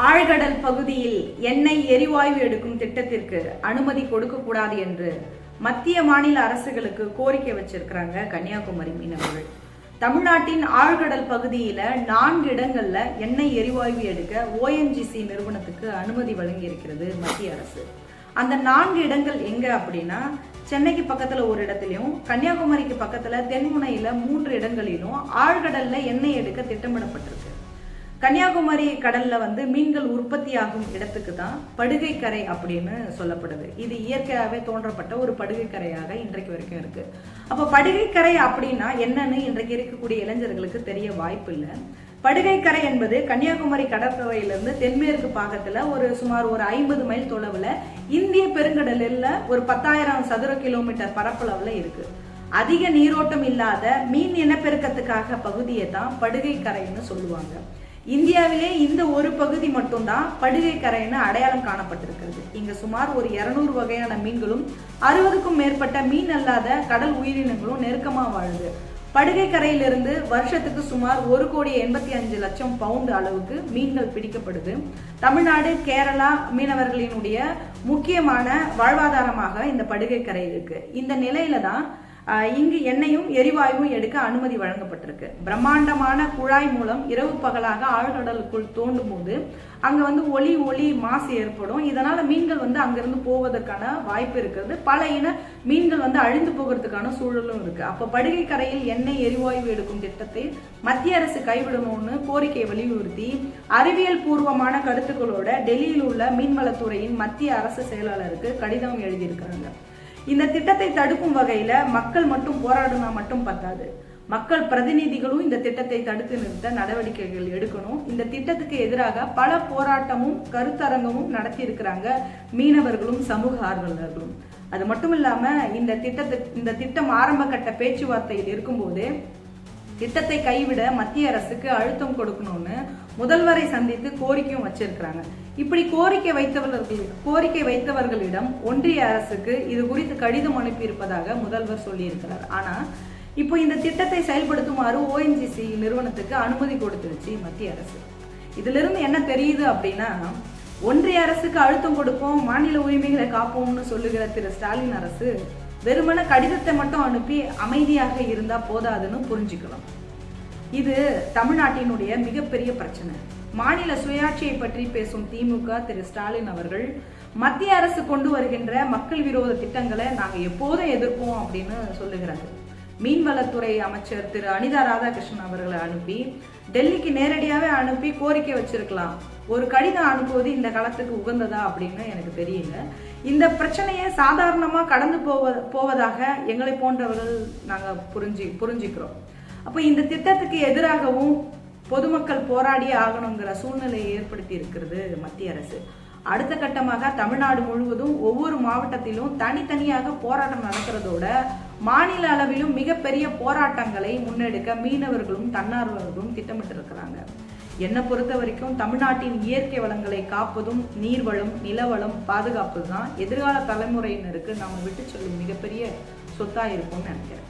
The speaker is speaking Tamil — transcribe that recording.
ஆழ்கடல் பகுதியில் எண்ணெய் எரிவாயு எடுக்கும் திட்டத்திற்கு அனுமதி கொடுக்கக்கூடாது என்று மத்திய மாநில அரசுகளுக்கு கோரிக்கை வச்சிருக்கிறாங்க கன்னியாகுமரி மீனவர்கள். தமிழ்நாட்டின் ஆழ்கடல் பகுதியில நான்கு இடங்கள்ல எண்ணெய் எரிவாயு எடுக்க ஓஎன்ஜிசி நிறுவனத்துக்கு அனுமதி வழங்கி இருக்கிறது மத்திய அரசு. அந்த நான்கு இடங்கள் எங்க அப்படின்னா சென்னைக்கு பக்கத்துல ஒரு இடத்துலயும் கன்னியாகுமரிக்கு பக்கத்துல தென்முனையில மூன்று இடங்களிலும் ஆழ்கடல்ல எண்ணெய் எடுக்க திட்டமிடப்பட்டிருக்கு. கன்னியாகுமரி கடல்ல வந்து மீன்கள் உற்பத்தியாகும் இடத்துக்கு தான் படுகை கரை அப்படின்னு சொல்லப்படுது. இது இயற்கையாகவே தோன்றப்பட்ட ஒரு படுகை கரையாக இன்றைக்கு வரைக்கும் இருக்கு. அப்போ படுகை கரை அப்படின்னா என்னன்னு இன்றைக்கு இருக்கக்கூடிய இளைஞர்களுக்கு தெரிய வாய்ப்பு இல்லை. படுகை கரை என்பது கன்னியாகுமரி கடற்கரையிலிருந்து தென்மேற்கு பாகத்துல ஒரு சுமார் ஒரு ஐம்பது மைல் தொலைவுல இந்திய பெருங்கடலில் ஒரு பத்தாயிரம் சதுர கிலோமீட்டர் பரப்பளவுல இருக்கு. அதிக நீரோட்டம் இல்லாத மீன் இனப்பெருக்கத்துக்காக பகுதியை தான் படுகை கரைன்னு சொல்லுவாங்க. இந்தியாவிலே இந்த ஒரு பகுதி மட்டும்தான் படுகை கரைன்னு அடையாளம் காணப்பட்டிருக்கிறது. இங்க சுமார் ஒரு இருநூறு வகையான மீன்களும் அறுபதுக்கும் மேற்பட்ட மீன் அல்லாத கடல் உயிரினங்களும் நெருக்கமா வாழுது. படுகை கரையிலிருந்து வருஷத்துக்கு சுமார் ஒரு கோடி எண்பத்தி அஞ்சு லட்சம் பவுண்டு அளவுக்கு மீன்கள் பிடிக்கப்படுது. தமிழ்நாடு கேரளா மீனவர்களினுடைய முக்கியமான வாழ்வாதாரமாக இந்த படுகை கரை இருக்கு. இந்த நிலையில தான் இங்கு எண்ணெயும் எரிவாயுவும் எடுக்க அனுமதி வழங்கப்பட்டிருக்கு. பிரம்மாண்டமான குழாய் மூலம் இரவு பகலாக ஆழ்கடலுக்குள் தோண்டும் போது அங்க வந்து ஒளி ஒளி மாசு ஏற்படும். இதனால மீன்கள் வந்து அங்கிருந்து போவதற்கான வாய்ப்பு இருக்கிறது. பல இன மீன்கள் வந்து அழிந்து போகிறதுக்கான சூழலும் இருக்கு. அப்ப படுகை கரையில் எண்ணெய் எரிவாயு எடுக்கும் திட்டத்தை மத்திய அரசு கைவிடணும்னு கோரிக்கையை வலியுறுத்தி அறிவியல் பூர்வமான கருத்துக்களோட டெல்லியில் உள்ள மீன்வளத்துறையின் மத்திய அரசு செயலாளருக்கு கடிதம் எழுதியிருக்கிறாங்க. இந்த திட்டத்தை தடுக்கும் வகையில மக்கள் மட்டும் போராடினா மட்டும் பத்தாது. மக்கள் பிரதிநிதிகளும் இந்த திட்டத்தை தடுத்து நிறுத்த நடவடிக்கைகள் எடுக்கணும். இந்த திட்டத்துக்கு எதிராக பல போராட்டமும் கருத்தரங்கமும் நடத்தியிருக்கிறாங்க மீனவர்களும் சமூக ஆர்வலர்களும். அது மட்டும் இல்லாம இந்த திட்டத்தை இந்த திட்டம் ஆரம்ப கட்ட பேச்சுவார்த்தையில் இருக்கும்போது திட்டத்தை கைவிட மத்திய அரசுக்கு அழுத்தம் கொடுக்கணும்னு முதல்வரை சந்தித்து கோரிக்கையும் வச்சிருக்கிறாங்க. இப்படி கோரிக்கை வைத்தவர்கள் கோரிக்கை வைத்தவர்களிடம் ஒன்றிய அரசுக்கு இது குறித்து கடிதம் அனுப்பியிருப்பதாக முதல்வர் சொல்லியிருக்கிறார். ஆனா இப்போ இந்த திட்டத்தை செயல்படுத்துமாறு ஓஎன்ஜிசி நிறுவனத்துக்கு அனுமதி கொடுத்துருச்சு மத்திய அரசு. இதுல இருந்து என்ன தெரியுது அப்படின்னா ஒன்றிய அரசுக்கு அழுத்தம் கொடுப்போம் மாநில உரிமைகளை காப்போம்னு சொல்லுகிற திரு ஸ்டாலின் அரசு வெறுமன கடிதத்தை மட்டும் அனுப்பி அமைதியாக இருந்தா போதாதுன்னு புரிஞ்சுக்கலாம் இது தமிழ்நாட்டினுடைய மிகப்பெரிய பிரச்சனை. மாநில சுயாட்சியை பற்றி பேசும் திமுக திரு. ஸ்டாலின் அவர்கள் மத்திய அரசு கொண்டு வருகின்ற மக்கள் விரோத திட்டங்களை நாங்கள் எப்போதும் எதிர்ப்போம் அப்படின்னு சொல்லுகிறாரு மீன்வளத்துறை அமைச்சர் திரு அனிதா ராதாகிருஷ்ணன் அவர்களை அனுப்பி டெல்லிக்கு நேரடியாகவே அனுப்பி கோரிக்கை வச்சிருக்கலாம். ஒரு கடிதம் அனுப்புவது இந்த காலத்துக்கு உகந்ததா அப்படின்னு எனக்கு தெரியல. இந்த பிரச்சனையை சாதாரணமாக கடந்து போவ போவதாக எங்களை போன்றவர்கள் நாங்கள் புரிஞ்சு புரிஞ்சுக்கிறோம். அப்போ இந்த திட்டத்துக்கு எதிராகவும் பொதுமக்கள் போராடியே ஆகணுங்கிற சூழ்நிலையை ஏற்படுத்தி இருக்கிறது மத்திய அரசு. அடுத்த கட்டமாக தமிழ்நாடு முழுவதும் ஒவ்வொரு மாவட்டத்திலும் தனித்தனியாக போராட்டம் நடக்கிறதோட மாநில அளவிலும் மிகப்பெரிய போராட்டங்களை முன்னெடுக்க மீனவர்களும் தன்னார்வலர்களும் திட்டமிட்டிருக்கிறாங்க. என்னை பொறுத்த வரைக்கும் தமிழ்நாட்டின் இயற்கை வளங்களை காப்பதும் நீர்வளம் நிலவளம் பாதுகாப்பது தான் எதிர்கால தலைமுறையினருக்கு நாம் விட்டு சொல்லும் மிகப்பெரிய சொத்தா இருக்கும்னு நினைக்கிறேன்.